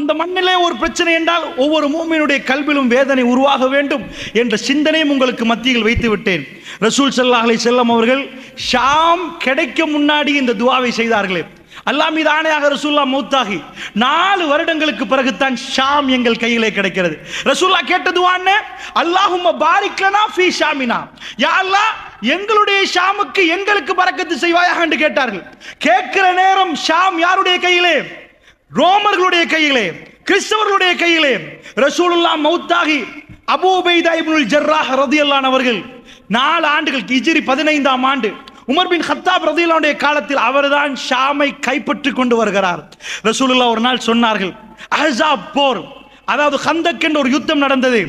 அந்த மண்ணிலே ஒரு பிரச்சனை என்றால் ஒவ்வொரு மூமினுடைய கல்விலும் வேதனை உருவாக வேண்டும் என்ற சிந்தனையும் உங்களுக்கு மத்தியில் வைத்து விட்டேன். ரசூல் சல்லாஹலை அலி செல்லம் அவர்கள் ஷாம் கிடைக்க முன்னாடி இந்த துவாவை செய்தார்களே. அல்லா மீது ஆணையாக ரசூல்லா மௌத்தாகி. நாலு வருடங்களுக்கு பிறகுத்தான் ஷாம் எங்கள் கையிலே கிடைக்கிறது. ரசூல்லா கேட்டதுவான்னு அல்லாஹும் பாரிக்கனா ஃபி ஷாமினா. யா அல்லாஹ் எங்களுடைய ஷாமுக்கு எங்களுக்கு பறக்கத்து செய்வாயாக என்று கேட்டார்கள். கேட்கிற நேரம் ஷாம் யாருடைய கையிலே? ரோமர்களுடைய கையிலே கிறிஸ்தவர்களுடைய கையிலே. ரசூலுல்லா மௌத்தாகி அபூபைதா இப்னுல் ஜர்ராஹ் ரதியல்லான் அவர்கள் நாலு ஆண்டுகள் இஜிரி பதினைந்தாம் ஆண்டு உமர் பின் ஹத்தாப் ரதியல்லாவுடைய காலத்தில் அவர்தான் ஷாமை கைப்பற்றி கொண்டு வருகிறார். ரசூலுல்லா ஒரு நாள் சொன்னார்கள் அஹ்ஸாப் போர் அதாவது ஹந்தக் என்ற ஒரு யுத்தம் நடந்தது.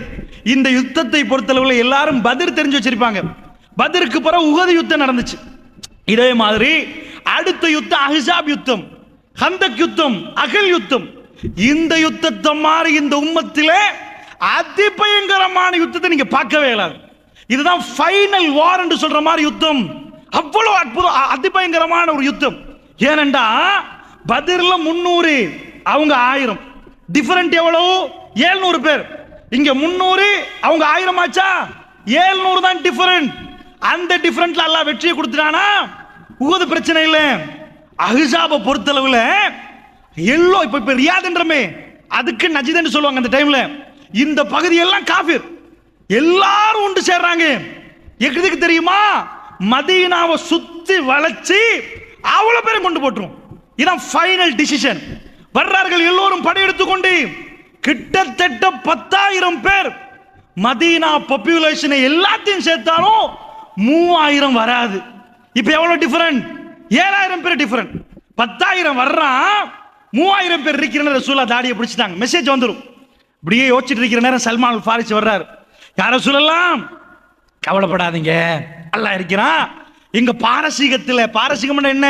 இந்த யுத்தத்தை பொறுத்தளவில் எல்லாரும் பதிர் தெரிஞ்சு வச்சிருப்பாங்க. பதிருக்கு பிறகு உகது யுத்தம் நடந்துச்சு. இதே மாதிரி அடுத்த யுத்தம் அஹிசாப் யுத்தம் ஹந்தக் யுத்தம் அகல் யுத்தம். இந்த யுத்தத்தை மாதிரி இந்த உம்மத்திலே அதிபயங்கரமான யுத்தத்தை நீங்க பார்க்கவே இல்லாது. இதுதான் ஃபைனல் வார் என்று சொல்ற மாதிரி யுத்தம். அவ்வளவு அற்புதம் அதிபயங்கரமான ஒரு யுத்தம். ஏனென்றா பதிர்ல முன்னூறு அவங்க ஆயிரம். டிஃபரண்ட் எவ்வளவு? ஏழ்நூறு பேர். இங்க முன்னூறு அவங்க ஆயிரம் ஆச்சா? ஏழ்நூறு தான் டிஃபரண்ட் அந்த டிஃபரண்ட்ல அல்லாஹ் வெற்றியை கொடுத்துட்டானா? உகது பிரச்சனை இல்லை. அஹிசாபை பொறுத்தளவுல எல்லோ இப்ப இப்ப ரியாதுன்றமே. அதுக்கு நஜிதன்னு சொல்லுவாங்க அந்த டைம்ல இந்த பகுதி எல்லாம் காஃபிர். எல்லாரும் உண்டு சேர்றாங்க. எதுக்கு தெரியுமா? மதீனாவை சுத்தி வளைச்சு அவ்வளவு பேரும் கொண்டு போட்டுரும். இதான் ஃபைனல் டிசிஷன் வர்றார்கள் எல்லோரும் படையெடுத்து கொண்டு கிட்டத்தட்ட பத்தாயிரம் பேர் மதீனா பாப்புலேஷனை எல்லாத்தையும் சேர்த்தாலும் மூவாயிரம் வராது. இப்போ எவ்வளவு டிஃபரண்ட் ஏழாயிரம் பேர் டிஃபரண்ட் பத்தாயிரம் வர்றான் மூவாயிரம் பேர் இருக்கிற ரசூலா தாடியை பிடிச்சிட்டாங்க. மெசேஜ் வந்துடும் இப்படியே யோசிச்சுட்டு இருக்கிற நேரம் சல்மான் ஃபாரிஸ் வர்றாரு. யார சொல்லலாம் கவலைப்படாதீங்க. நல்லா இருக்கிறான் எங்க பாரசீகத்தில் பாரசீகம் என்ன?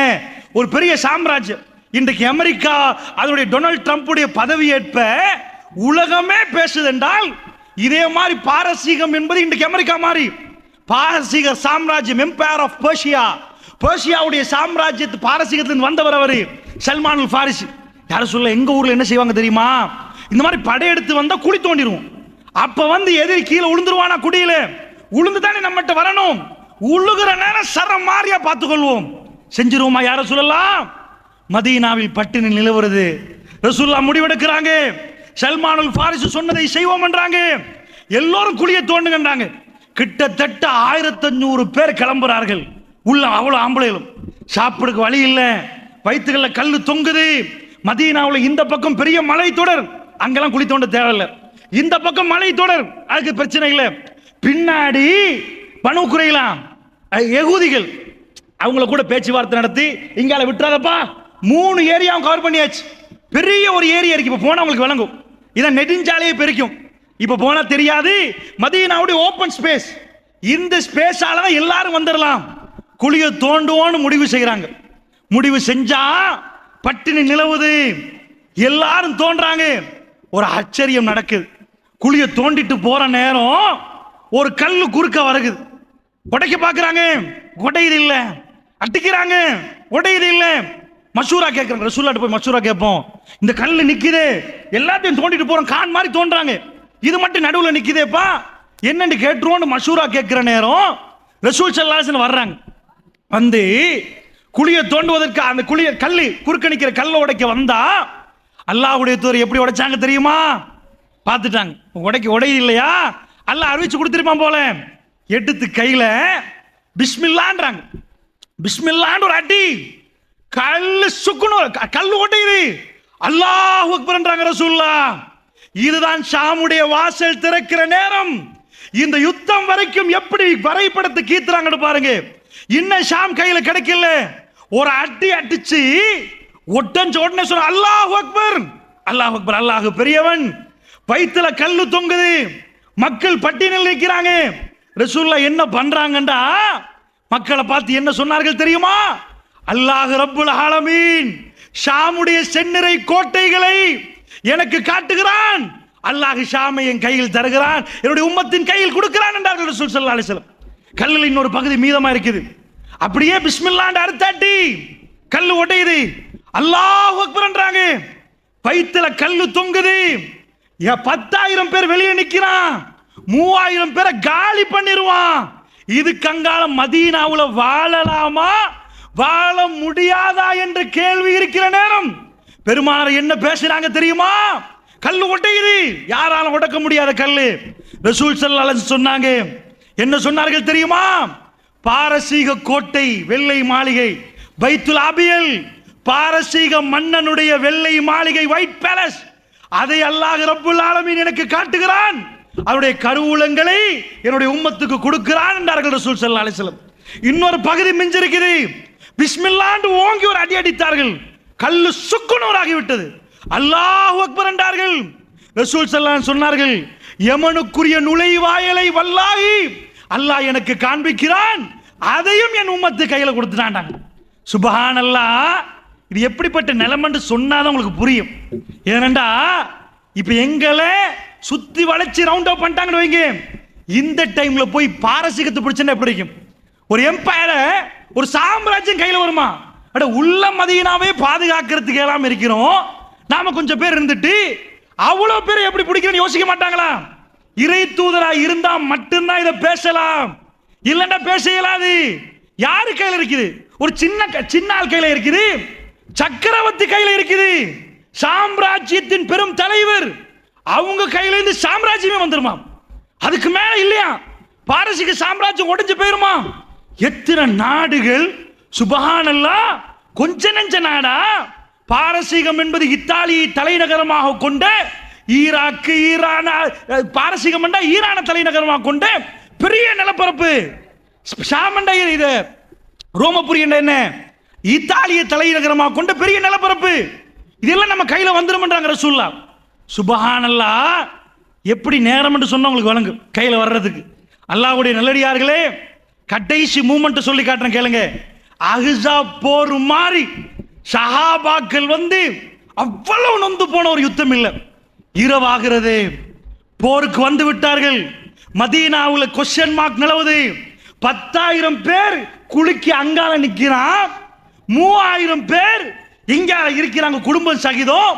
ஒரு பெரிய சாம்ராஜ்யம். இன்றைக்கு அமெரிக்கா அதனுடைய டொனால்ட் ட்ரம்ப்புடைய பதவியேற்ப உலகமே பேசுதென்றால் இதே மாதிரி பாரசீகம் என்பது இன்றைக்கு அமெரிக்கா மாதிரி பாரசீக சாம்ராஜ்யம் எம்பையர் ஆஃப் பர்ஷியா பர்ஷியாவுடைய சாம்ராஜ்யத்து பாரசீகத்திலிருந்து வந்தவர் அவர் சல்மான் ஃபாரிஸ் யார சொல்ல எங்க ஊர்ல என்ன செய்வாங்க தெரியுமா? இந்த மாதிரி படையெடுத்து வந்தா குழி தோண்டிடுவோம் அப்ப வந்து எதிரி கீழே உளுந்துருவானா குடியில? உளுந்து தானே நம்மகிட்ட வரணும். உழுகிற நேரம் சரம் மாறியா பார்த்துக்கொள்வோம். செஞ்சிருவோமா யார சொல்லலாம்? மதீனாவில் பட்டினி நிலவுறது. ரசூல்லா முடிவெடுக்கிறாங்க. சல்மானுல் ஃபாரிஸ் சொன்னதை செய்வோம் என்றாங்க. எல்லோரும் குழியை தோண்டுங்கன்றாங்க. கிட்டத்தட்ட ஆயிரத்தஞ்சூறு பேர் கிளம்புறார்கள். உள்ள அவ்வளோ ஆம்பளைகளும். சாப்பிடுக்கு வழி இல்லை. வயிற்றுகளில் கல் தொங்குது. மதீனாவுல இந்த பக்கம் பெரிய மலை தொடர். அங்கெல்லாம் குழி தோண்ட தேவையில்லை. இந்த பக்கம் மலை தொடர். அதுக்கு பிரச்சனை இல்லை. பின்னாடி பணு குறையலாம் எகுதிகள். அவங்கள கூட பேச்சுவார்த்தை நடத்தி இங்கால விட்டுறாதப்பா. மூணு ஏரியாவும் கவர் பண்ணியாச்சு. பெரிய ஒரு ஏரியா இருக்கு. இப்போ போனால் அவங்களுக்கு விளங்கும். இதை நெடுஞ்சாலையை பெருக்கும். இப்போ போனா தெரியாது. மதியனாவுடைய ஓப்பன் ஸ்பேஸ் இந்த ஸ்பேஸால தான் எல்லாரும் வந்துடலாம் குழியை தோண்டுவோன்னு முடிவு செய்கிறாங்க முடிவு செஞ்சா பட்டினி நிலவுது. எல்லாரும் தோன்றாங்க. ஒரு ஆச்சரியம் நடக்குது. குழியை தோண்டிட்டு போற நேரம் ஒரு கல் குறுக்க வருகுது. உடைக்க பார்க்குறாங்க உடையுது இல்ல. அட்டிக்கிறாங்க உடையுது இல்ல. மசூரா கேட்கறாங்க ரசூலாட்டு போய் மசூரா கேட்போம். இந்த கல் நிக்குது. எல்லாத்தையும் தோண்டிட்டு போறோம். கான் மாதிரி தோன்றாங்க. இது மட்டும் நடுவில் நிற்கிதேப்பா என்னன்னு கேட்டுருவோம்னு மசூரா கேட்குற நேரம் ரசூல் சல்லாசன் வர்றாங்க. வந்து குழியை தோண்டுவதற்கு அந்த குழிய கல் குறுக்கணிக்கிற கல்லை உடைக்க வந்தா அல்லாஹுடைய தூர் எப்படி உடைச்சாங்க தெரியுமா? பார்த்துட்டாங்க. உடைக்க உடையுது இல்லையா? அல்லாஹ் அறிவிச்சு கொடுத்துருப்பான் போல. எடுத்து கையில பிஸ்மில்லான்றாங்க. பிஸ்மில்லான்னு ஒரு அடி. கல் சுக்குணும் க- கல்லு உடையுது அல்லாஹ் அக்பர்ன்றாங்க ரசூல்லா இதுதான் ஷாமுடைய வாசல் திறக்கிற நேரம். இந்த யுத்தம் வரைக்கும் எப்படி வரைபடத்தை கீத்துறாங்கன்னு பாருங்க. இன்னும் ஷாம் கையில கிடைக்கல. ஒரு அடி அடிச்சு ஒட்டஞ்ச உடனே சொல்ற அல்லாஹ் அக்பர். அல்லாஹ் அக்பர் அல்லாஹ் பெரியவன். வயித்துல கல்லு தொங்குது. மக்கள் பட்டியலில் நிற்கிறாங்க. ரசூல்லா என்ன பண்றாங்கண்டா? மக்களை பார்த்து என்ன சொன்னார்கள் தெரியுமா? அல்லாஹ் ரப்புல் ஆலமீன். ஷாமுடைய செந்நிறை கோட்டைகளை எனக்கு காட்டுகிறான். அல்லாஹ் ஷாமை என் கையில் தருகிறான். என்னுடைய உம்மத்தின் கையில் கொடுக்கிறான் என்றார்கள் ரசூல் சல்லா அலிஸ்லம் கல்லில் இன்னொரு பகுதி மீதமா இருக்குது. அப்படியே பிஸ்மில்லாண்டு அறுத்தாட்டி கல் உடையுது அல்லாஹ் அக்பர்ன்றாங்க வயிற்றுல கல்லு தொங்குது. ஏன் பத்தாயிரம் பேர் வெளியே நிக்கிறான். மூவாயிரம் பேரை காலி பண்ணிடுவான் இது கங்காலம் மதீனாவுல வாழலாமா? வாழ முடியாதா என்ற கேள்வி இருக்கிற நேரம். பெருமானார் என்ன பேசுறாங்க தெரியுமா? கல் உடையுது யாராலும் உடைக்க முடியாத கல் ரசூல் ஸல்லல்லாஹு சொன்னாங்க என்ன சொன்னார்கள் தெரியுமா? பாரசீக கோட்டை வெள்ளை மாளிகை பைத்துல் அபியல். பாரசீக மன்னனுடைய வெள்ளை மாளிகை ஒயிட் பேலஸ் அதை அல்லாஹ் ரப்புல் ஆலமீன் எனக்கு காட்டுகிறான். அவருடைய கருவூலங்களை என்னுடைய உம்மத்துக்கு கொடுக்கிறான் என்றார்கள் ரசூல் ஸல்லல்லாஹு அலைஹி இன்னொரு பகுதி மிஞ்சிருக்குது. பிஸ்மில்லாண்டு ஓங்கி ஒரு அடி அடித்தார்கள். கல்லு சுக்குநூறாகி விட்டது அல்லாஹ் அக்பர் என்றார்கள். ரசூல் ஸல்லல்லாஹு சொன்னார்கள் எமனுக்குரிய நுழைவாயலை வல்லாகி அல்லாஹ் எனக்கு காண்பிக்கிறான். அதையும் என் உம்மத்து கையில் கொடுத்துட்டாண்டாங்க சுபஹான் இது எப்படிப்பட்ட நிலமன்று சொன்னாதான் உங்களுக்கு புரியும். ஏனண்டா இப்போ எங்களை சுத்தி வளைச்சி ரவுண்ட் அப் பண்ணிட்டாங்கன்னு வைங்க. இந்த டைம்ல போய் பாரசீகத்தை பிடிச்சா எப்படி இருக்கும் ஒரு எம்பையரை ஒரு சாம்ராஜ்யம் கையில் வருமா? அட உள்ள மதியனாவே பாதுகாக்கிறதுக்கு எல்லாம் இருக்கிறோம். நாம கொஞ்சம் பேர் இருந்துட்டு அவ்வளோ பேர் எப்படி பிடிக்கணும்னு யோசிக்க மாட்டாங்களா? இறை தூதரா இருந்தா மட்டும்தான் இதை பேசலாம். இல்லைன்னா பேச இயலாது. யாரு கையில இருக்குது? ஒரு சின்ன க- சின்ன ஆள் கையில இருக்குது. சக்கரவர்த்தி கையில இருக்குது. சாம்ராஜ்யத்தின் பெரும் தலைவர். அவங்க கையில இருந்து சாம்ராஜ்யமே வந்துருமா? அதுக்கு மேல இல்லையா? பாரசீக சாம்ராஜ்யம் உடஞ்சு போயிருமா? எத்தனை நாடுகள் சுபஹானல்லா கொஞ்ச நெஞ்ச நாடா பாரசீகம் என்பது இத்தாலியை தலைநகரமாக கொண்ட ஈராக்கு ஈரான பாரசீகம் என்றா ஈரான தலைநகரமாக கொண்ட பெரிய நிலப்பரப்பு. சாமண்டா இது ரோமபுரி என்ற என்ன? இத்தாலிய தலைநகரமாக கொண்ட பெரிய நிலப்பரப்பு. இதெல்லாம் நம்ம கையில் வந்துரும்ன்றாங்க ரசூல்லா சுபஹானல்லா எப்படி நேரம் என்று சொன்னா உங்களுக்கு வழங்கு கையில் வர்றதுக்கு. அல்லாவுடைய நல்லடியார்களே கடைசி மூமெண்ட் சொல்லி காட்டுறேன் கேளுங்க. அஹ்ஸா போர் மாதிரி சஹாபாக்கள் வந்து அவ்வளவு நொந்து போன ஒரு யுத்தம் இல்லை. இரவாகிறது போருக்கு வந்து விட்டார்கள். மதீனாவில் கொஸ்டின் மார்க் நிலவுது. பத்தாயிரம் பேர் குலுக்கி அங்கால நிற்கிறான் மூவாயிரம் பேர் இங்க இருக்கிறாங்க குடும்பம் சகிதம்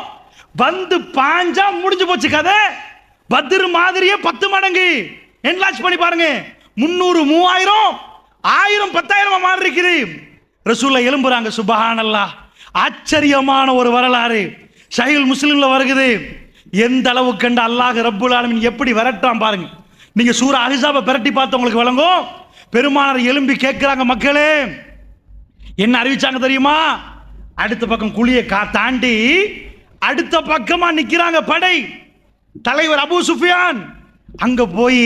வந்து பாஞ்சா முடிஞ்சு போச்சு கதை. பத்ரு மாதிரியே பத்து மடங்கு. என்லாச் பண்ணி பாருங்க. முன்னூறு மூவாயிரம் ஆயிரம் பத்தாயிரமா மாறி இருக்குது ரசூல்ல எழும்புறாங்க சுபஹானல்லா. ஆச்சரியமான ஒரு வரலாறு. ஷஹீல் முஸ்லீம்ல வருகுது. எந்த அளவு கண்டு அல்லாஹ் ரப்புல் ஆலமின் எப்படி விரட்டான் பாருங்க. நீங்க சூரா அஹிசாபை பிரட்டி பார்த்து உங்களுக்கு விளங்கும். பெருமானார் எலும்பி கேட்கிறாங்க மக்களே என்ன அறிவிச்சாங்க தெரியுமா? அடுத்த பக்கம் குழியை கா தாண்டி அடுத்த பக்கமா நிக்கிறாங்க படை. தலைவர் அபு சுஃபியான். அங்க போய்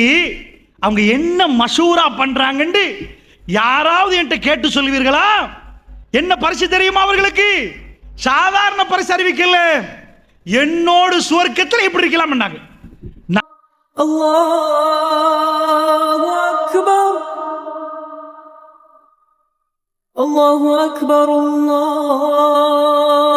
அவங்க என்ன மசூரா பண்றாங்கன்னு யாராவது என்கிட்ட கேட்டு சொல்லுவீர்களா? என்ன பரிசு தெரியுமா அவர்களுக்கு? சாதாரண பரிசு அறிவிக்கல என்னோடு சுவர்க்கத்தில் இப்படி இருக்கலாம்னாங்க. அல்லாஹ் அக்பர். அல்லாஹ் அக்பர் அல்லாஹ்.